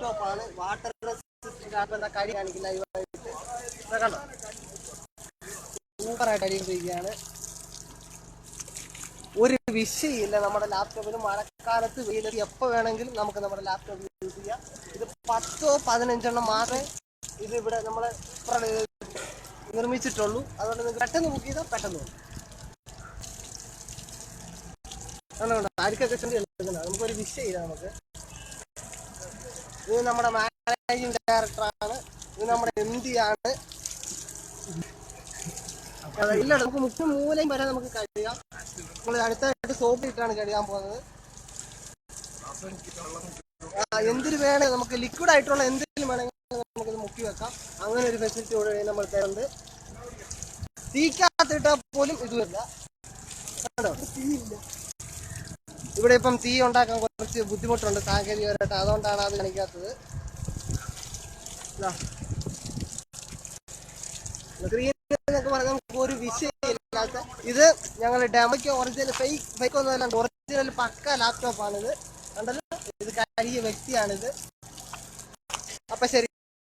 Laptop ആണ്. Water resistant കടി കാണിക്കില്ല ഇതായിട്ട് സൂപ്പറായിട്ട് ഒരു വിഷയില്ല നമ്മുടെ ലാപ്ടോപ്പിന് മഴക്കാലത്ത് വെയിലത്ത് എപ്പോൾ വേണമെങ്കിലും നമുക്ക് നമ്മുടെ ലാപ്ടോപ്പ് യൂസ് ചെയ്യാം. ഇത് പത്തോ പതിനഞ്ചെണ്ണം മാത്രമേ ഇത് ഇവിടെ നമ്മൾ നിർമ്മിച്ചിട്ടുള്ളൂ. അതുകൊണ്ട് നിങ്ങൾക്ക് പെട്ടെന്ന് ബുക്ക് ചെയ്താൽ പെട്ടെന്ന് അതുകൊണ്ട് അരിക്കൊക്കെ ചെന്ന് എടുക്കുന്നത് നമുക്കൊരു വിഷയില്ല നമുക്ക്. ഇത് നമ്മുടെ മാനേജിങ് ഡയറക്ടറാണ് ഇത് നമ്മുടെ എം ഡി ആണ്. ഇല്ല നമുക്ക് മുഖ്യ മൂലയും വരെ നമുക്ക് കഴിയാം. നമ്മൾ അടുത്തായിട്ട് സോപ്പ് ഇട്ടാണ് കഴിയാൻ പോകുന്നത്. എന്തിനു വേണേ നമുക്ക് ലിക്വിഡ് ആയിട്ടുള്ള എന്തെങ്കിലും വേണമെങ്കിൽ നമുക്കിത് മുക്കി വെക്കാം. അങ്ങനെ ഒരു ഫെസിലിറ്റി കൂടെ നമ്മൾ തരുന്നത് തീക്കാത്തിട്ടാൽ പോലും ഇത് വരില്ല കണ്ടോ? ഇവിടെ ഇപ്പം തീ ഉണ്ടാക്കാൻ കുറച്ച് ബുദ്ധിമുട്ടുണ്ട് സാങ്കേതികപരമായിട്ട്. അതുകൊണ്ടാണ് അത് കാണിക്കാത്തത്. നമുക്ക് ഒരു വിഷയമില്ലാത്ത ഇത് ഞങ്ങൾ ഡെമോയ്ക്ക് ഒറിജിനൽ ഫേക്ക് ഫേക്ക് ഒന്നുമല്ല ഒറിജിനൽ പക്ക ലാപ്ടോപ്പ് ആണിത്. കണ്ടല്ലോ? ഇത് കഴിയ വ്യക്തിയാണിത്. അപ്പൊ ശരി.